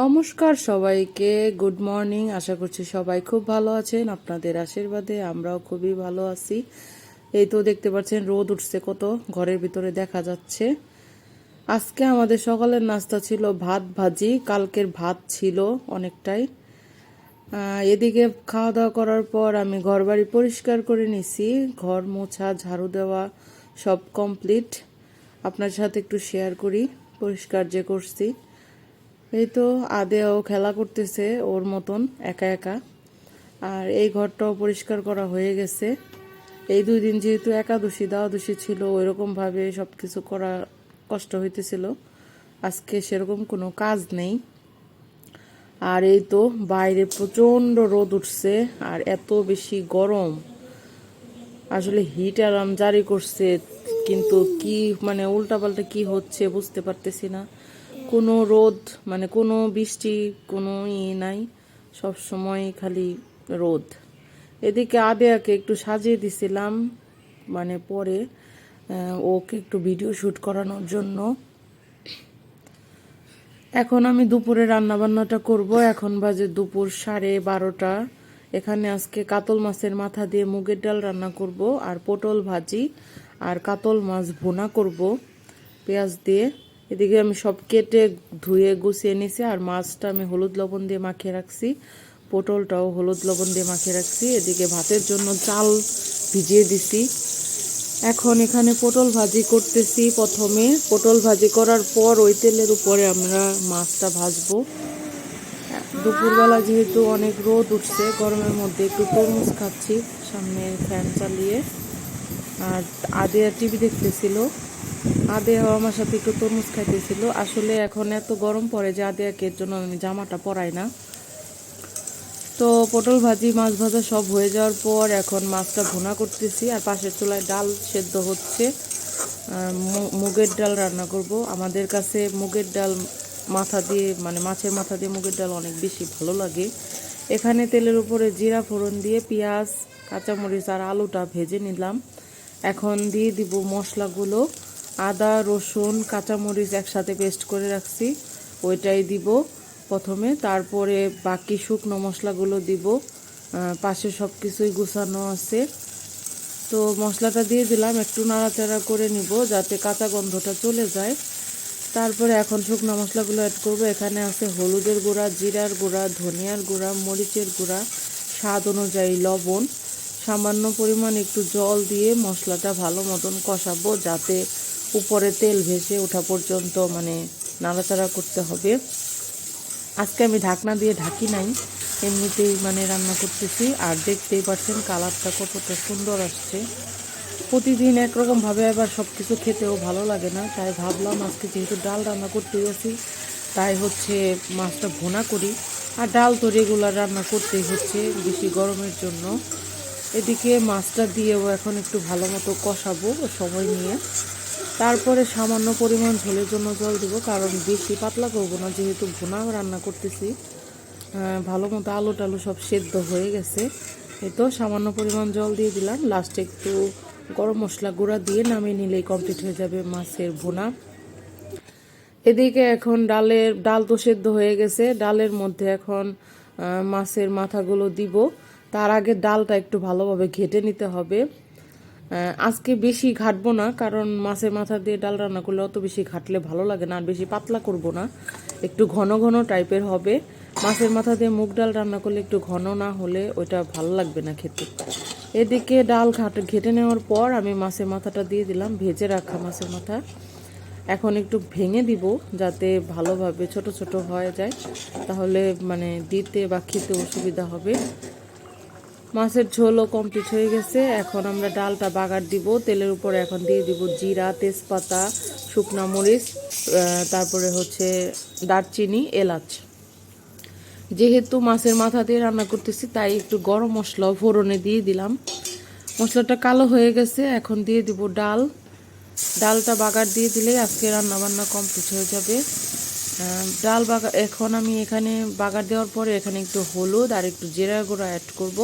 নমস্কার সবাইকে good morning আশা করছি সবাই খুব ভালো আছেন, আপনাদের আশীর্বাদে আমরাও খুবই ভালো আছি। এই তো দেখতে পাচ্ছেন, রোদ উঠছে কত, ঘরের ভিতরে দেখা যাচ্ছে। আজকে আমাদের সকালের নাস্তা ছিল ভাত ভাজি, কালকের ভাত ছিল অনেকটাই। এদিকে খাওয়া দাওয়া করার পর আমি ঘর বাড়ি পরিষ্কার করে নিছি, ঘর মোছা, ঝাড়ু দেওয়া সব কমপ্লিট আপনার সাথে একটু শেয়ার করি, পরিষ্কার যে করছি। এই তো আদেও খেলা করতেছে ওর মতন, একা একা। আর এই ঘরটাও পরিষ্কার করা হয়ে গেছে। এই দুই দিন যেহেতু একাদশী, দ্বাদশী ছিল, ওইরকমভাবে সব কিছু করা কষ্ট হইতেছিল। আজকে সেরকম কোনো কাজ নেই। আর এই তো বাইরে প্রচণ্ড রোদ উঠছে আর এত বেশি গরম। আসলে হিট অ্যালার্ম জারি করছে, কিন্তু কি মানে উল্টাপাল্টা কি হচ্ছে বুঝতে পারতেছি না। কোনো রোদ মানে কোনো বৃষ্টি, কোনো ইয়ে নাই, সব সময় খালি রোদ। এদিকে আদেয়াকে একটু সাজিয়ে দিছিলাম মানে পরে ওকে একটু ভিডিও শ্যুট করানোর জন্য। এখন আমি দুপুরে রান্না বান্নাটা করব। এখন বাজে দুপুর সাড়ে বারোটা। এখানে আজকে কাতল মাছের মাথা দিয়ে মুগের ডাল রান্না করব আর পটল ভাজি আর কাতল মাছ ভুনা করব পেঁয়াজ দিয়ে। এদিকে আমি সব কেটে ধুয়ে গুছিয়ে নিছি, আর মাছটা আমি হলুদ লবণ দিয়ে মাখিয়ে রাখছি। পটলটাও হলুদ লবণ দিয়ে মাখিয়ে রাখছি। এদিকে ভাতের জন্য চাল ভিজিয়ে দিছি। এখন এখানে পটল ভাজি করতেছি প্রথমে। পটল ভাজি করার পর ওই তেলের উপরে আমরা মাছটা ভাজবো। দুপুরবেলা যেহেতু অনেক রোদ উঠছে, গরমের মধ্যে একটু তরমুজ খাচ্ছি সামনে ফ্যান চালিয়ে। আর আদেয়া টিভি দেখতেছিল। আদেয়াও আমার সাথে একটু তরমুজ খাইতেছিল। আসলে এখন এত গরম পড়ে যে আদেয়াকে জন্য আমি জামাটা পরাই না। তো পটল ভাজি, মাছ ভাজা সব হয়ে যাওয়ার পর এখন মাছটা ভুনা করতেছি আর পাশের চুলায় ডাল সেদ্ধ হচ্ছে। মুগের ডাল রান্না করব। আমাদের কাছে মুগের ডাল মাথা দিয়ে মানে মাছের মাথা দিয়ে মুগের ডাল অনেক বেশি ভালো লাগে। এখানে তেলের উপরে জিরা ফোড়ন দিয়ে পেঁয়াজ, কাঁচামরিচ আর আলুটা ভেজে নিলাম। এখন দিয়ে দিব মশলাগুলো। আদা, রসুন, কাঁচামরিচ একসাথে পেস্ট করে রাখছি। ওইটাই দিব প্রথমে। তারপরে বাকি শুকনো মশলাগুলো দিব। পাশে সব কিছুই গুছানো আছে। তো মশলাটা দিয়ে দিলাম, একটু নাড়াচাড়া করে নিব যাতে কাঁচা গন্ধটা চলে যায়। তারপরে এখন শুকনো মশলাগুলো অ্যাড করব। এখানে আছে হলুদের গুঁড়া, জিরার গুঁড়া, ধনিয়ার গুঁড়া, মরিচের গুঁড়া, স্বাদ অনুযায়ী লবণ। সামান্য পরিমাণ একটু জল দিয়ে মশলাটা ভালো মতন কষাবো যাতে উপরে তেল ভেসে ওঠা পর্যন্ত মানে নাড়াচাড়া করতে হবে। আজকে আমি ঢাকনা দিয়ে ঢাকি নাই, এমনিতেই মানে রান্না করতেছি। আর দেখতেই পাচ্ছেন কালারটা কতটা সুন্দর আসছে। প্রতিদিন একরকমভাবে আবার সব কিছু খেতেও ভালো লাগে না, তাই ভাবলাম আজকে যেহেতু ডাল রান্না করতে গেছি তাই হচ্ছে মাছটা ভুনা করি। আর ডাল তো রেগুলার রান্না করতেই হচ্ছে বেশি গরমের জন্য। এদিকে মাছটা দিয়েও এখন একটু ভালো মতো কষাবো সময় নিয়ে। তারপরে সামান্য পরিমাণ ঝোলের জন্য জল দেবো, কারণ বেশি পাতলা করব না, যেহেতু ভুনা রান্না করতেছি। ভালো মতো আলু টালু সব সেদ্ধ হয়ে গেছে। এই তো সামান্য পরিমাণ জল দিয়ে দিলাম। লাস্টে একটু গরম মশলা গুঁড়া দিয়ে নামিয়ে নিলেই কমপ্লিট হয়ে যাবে মাছের ভুনা। এদিকে এখন ডালের, ডাল তো সেদ্ধ হয়ে গেছে। ডালের মধ্যে এখন মাছের মাথাগুলো দিব। তার আগে ডালটা একটু ভালোভাবে ঘেটে নিতে হবে। আজকে বেশি ঘাটবো না, কারণ মাছের মাথা দিয়ে ডাল রান্না করলে অত বেশি ঘাটলে ভালো লাগে না, আর বেশি পাতলা করব না। একটু ঘন ঘন টাইপের হবে। মাছের মাথা দিয়ে মুগ ডাল রান্না করলে একটু ঘন না হলে ওইটা ভালো লাগবে না খেতে। এদিকে ডাল ঘাট ঘেটে নেওয়ার পর আমি মাছের মাথাটা দিয়ে দিলাম, ভেজে রাখা মাছের মাথা। এখন একটু ভেঙে দিব যাতে ভালোভাবে ছোট ছোট হয়ে যায়, তাহলে মানে দিতে বা খেতে অসুবিধা হবে। মাছের ঝোলও কমপ্লিট হয়ে গেছে। এখন আমরা ডালটা বাগার দিব। তেলের উপরে এখন দিয়ে দিব জিরা, তেজপাতা, শুকনা মরিচ তারপরে হচ্ছে দারচিনি, এলাচ। যেহেতু মাছের মাথা দিয়ে রান্না করতেছি, তাই একটু গরম মশলাও ফোড়নে দিয়ে দিলাম। মশলাটা কালো হয়ে গেছে, এখন দিয়ে দিব ডাল। ডালটা বাগার দিয়ে দিলে আজকে রান্না বান্না কমপ্লিট হয়ে যাবে। ডাল বাগা এখন আমি এখানে বাগার দেওয়ার পরে এখানে একটু হলুদ আর একটু জিরা গুঁড়া অ্যাড করব।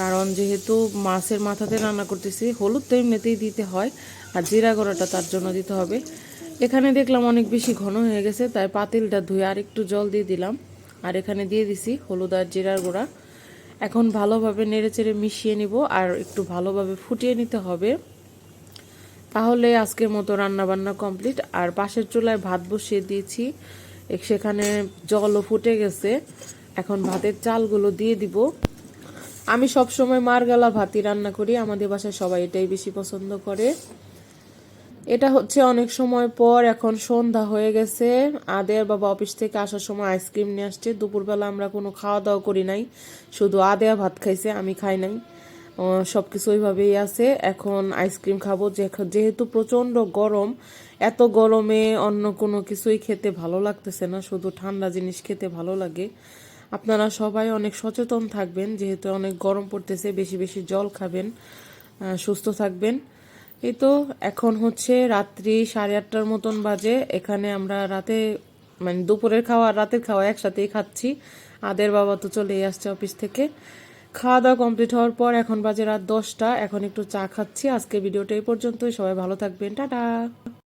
কারণ যেহেতু মাছের মাথাতে রান্না করতেছি, হলুদ তো এমনিতেই দিতে হয় আর জিরা গুঁড়াটা তার জন্য দিতে হবে। এখানে দেখলাম অনেক বেশি ঘন হয়ে গেছে, তাই পাতিলটা ধুয়ে আর একটু জল দিয়ে দিলাম। আর এখানে দিয়ে দিছি হলুদ আর জিরার গুঁড়া। এখন ভালোভাবে নেড়েচেড়ে মিশিয়ে নিব আর একটু ভালোভাবে ফুটিয়ে নিতে হবে। তাহলে আজকের মতো রান্না বান্না কমপ্লিট। আর পাশের চুলায় ভাত বসিয়ে দিয়েছি। সেখানে জলও ফুটে গেছে। এখন ভাতের চালগুলো দিয়ে দিব। আমি সব সময় মারগালা ভাতই রান্না করি, আমাদের বাসায় সবাই এটাই বেশি পছন্দ করে। এটা হচ্ছে অনেক সময় পর, এখন সন্ধ্যা হয়ে গেছে। আদের বাবা অফিস থেকে আসার সময় আইসক্রিম নিয়ে আসছে। দুপুরবেলা আমরা কোনো খাওয়া দাওয়া করি নাই, শুধু আদেয়া ভাত খাইছে, আমি খাই নাই। সব কিছু ওইভাবেই আছে। এখন আইসক্রিম খাব যেহেতু প্রচণ্ড গরম, এত গরমে অন্য কোনো কিছুই খেতে ভালো লাগতেছে না, শুধু ঠান্ডা জিনিস খেতে ভালো লাগে। আপনারা সবাই অনেক সচেতন থাকবেন, যেহেতু অনেক গরম পড়তেছে, বেশি বেশি জল খাবেন সুস্থ থাকবেন। এই তো এখন হচ্ছে রাত্রি সাড়ে আটটার মতন বাজে। এখানে আমরা রাতে মানে দুপুরের খাওয়া রাতের খাওয়া একসাথেই খাচ্ছি। আদের বাবা তো চলেই আসছে অফিস থেকে। খাওয়া দাওয়া কমপ্লিট হওয়ার পর এখন বাজে রাত দশটা। এখন একটু চা খাচ্ছি। আজকে ভিডিওটা এই পর্যন্তই। সবাই ভালো থাকবেন। টাটা!